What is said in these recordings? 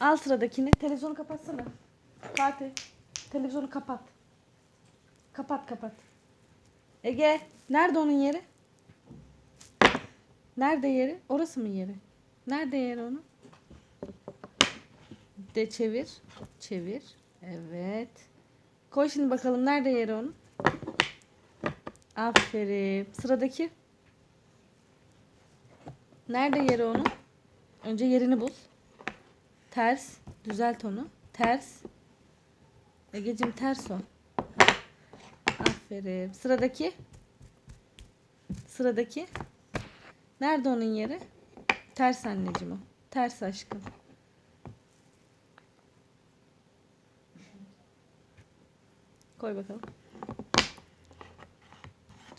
Al sıradakini. Televizyonu kapatsana. Fatih. Televizyonu kapat. Kapat kapat. Ege. Nerede onun yeri? Nerede yeri? Orası mı yeri? Nerede yeri onun? De çevir. Çevir. Evet. Koy şimdi bakalım nerede yeri onun? Aferin. Sıradaki. Nerede yeri onun? Önce yerini bul. Ters. Düzelt onu. Ters. Egecim ters o. Aferin. Sıradaki. Sıradaki. Nerede onun yeri? Ters anneciğim o. Ters aşkım. Koy bakalım.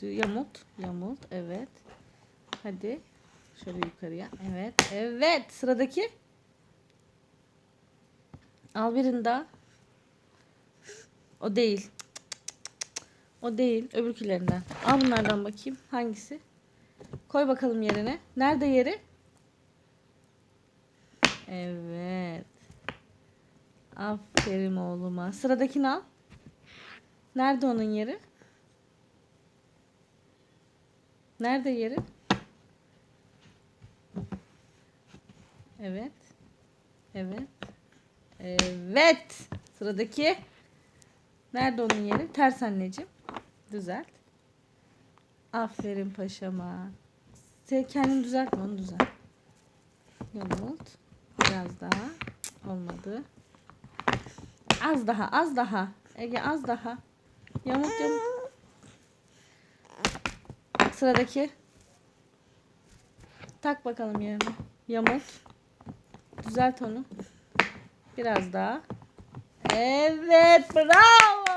Yamult. Yamult. Evet. Hadi. Şöyle yukarıya. Evet. Evet. Sıradaki. Al birini daha. O değil. O değil. Öbürkülerinden. Al bunlardan bakayım. Hangisi? Koy bakalım yerine. Nerede yeri? Evet. Aferin oğluma. Sıradakini al. Nerede onun yeri? Nerede yeri? Evet. Evet. Evet. Sıradaki. Nerede onun yeri? Ters anneciğim. Düzelt. Aferin paşama. Sen kendini düzeltme onu düzelt. Yamult. Biraz daha. Olmadı. Az daha az daha. Ege az daha. Yamult yamult. Sıradaki. Tak bakalım yerine. Yamult. Düzelt onu. Biraz daha. Evet bravo.